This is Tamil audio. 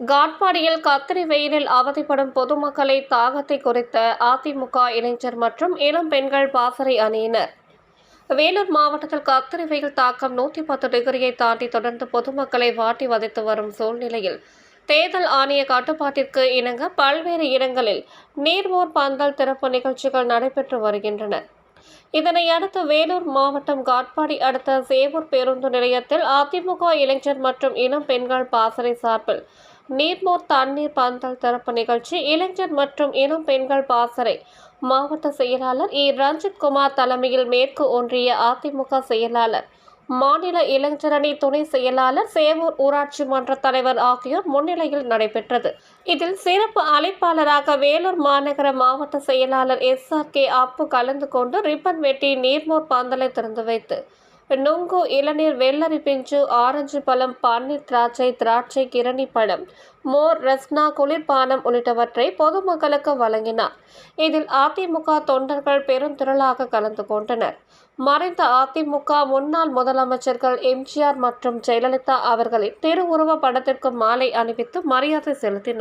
காட்பாடியில் கத்திரி வெயிலில் அவதிப்படும் பொதுமக்களை தாகத்தை குறித்த அதிமுக இளைஞர் மற்றும் இளம் பெண்கள் பாசறை அணியினர். வேலூர் மாவட்டத்தில் கத்திரி வெயில் தாக்கம் நூற்றி பத்து டிகிரியை தாண்டி தொடர்ந்து பொதுமக்களை வாட்டி வதைத்து வரும் சூழ்நிலையில் தேர்தல் ஆணைய கட்டுப்பாட்டிற்கு இணங்க பல்வேறு இடங்களில் நீர்மோர் பந்தல் திறப்பு நிகழ்ச்சிகள் நடைபெற்று வருகின்றன. இதனை அடுத்து வேலூர் மாவட்டம் காட்பாடி அடுத்த சேவூர் பேருந்து நிலையத்தில் அதிமுக இளைஞர் மற்றும் இளம் பெண்கள் பாசறை சார்பில் நீர்மோர் தண்ணீர் பந்தல் திறப்பு நிகழ்ச்சி. இளைஞர் மற்றும் இளம் பெண்கள் பாசறை. மாவட்ட செயலாளர் இ. ரஞ்சித் குமார் தலைமையில் மேற்கு ஒன்றிய அதிமுக செயலாளர் மாநில இளைஞரணி துணை செயலாளர் சேவூர் ஊராட்சி மன்ற தலைவர் ஆகியோர் முன்னிலையில் நடைபெற்றது. இதில் சிறப்பு அழைப்பாளராக வேலூர் மாநகர மாவட்ட செயலாளர் எஸ். ஆர். கே. அப்பு கலந்து கொண்டு ரிப்பன் வெட்டி நீர்மோர் பந்தலை திறந்து வைத்து நுங்கு இளநீர் வெள்ளரி பிஞ்சு ஆரஞ்சு பழம் பன்னீர் திராட்சை திராட்சை கிரணி பழம் மோர் ரஸ்னா குளிர்பானம் உள்ளிட்டவற்றை பொதுமக்களுக்கு வழங்கினார். இதில் அதிமுக தொண்டர்கள் பெருந்திரளாக கலந்து கொண்டனர். மறைந்த அதிமுக முன்னாள் முதலமைச்சர்கள் எம்ஜிஆர் மற்றும் ஜெயலலிதா அவர்களின் திருவுருவ படத்திற்கு மாலை அணிவித்து மரியாதை செலுத்தினர்.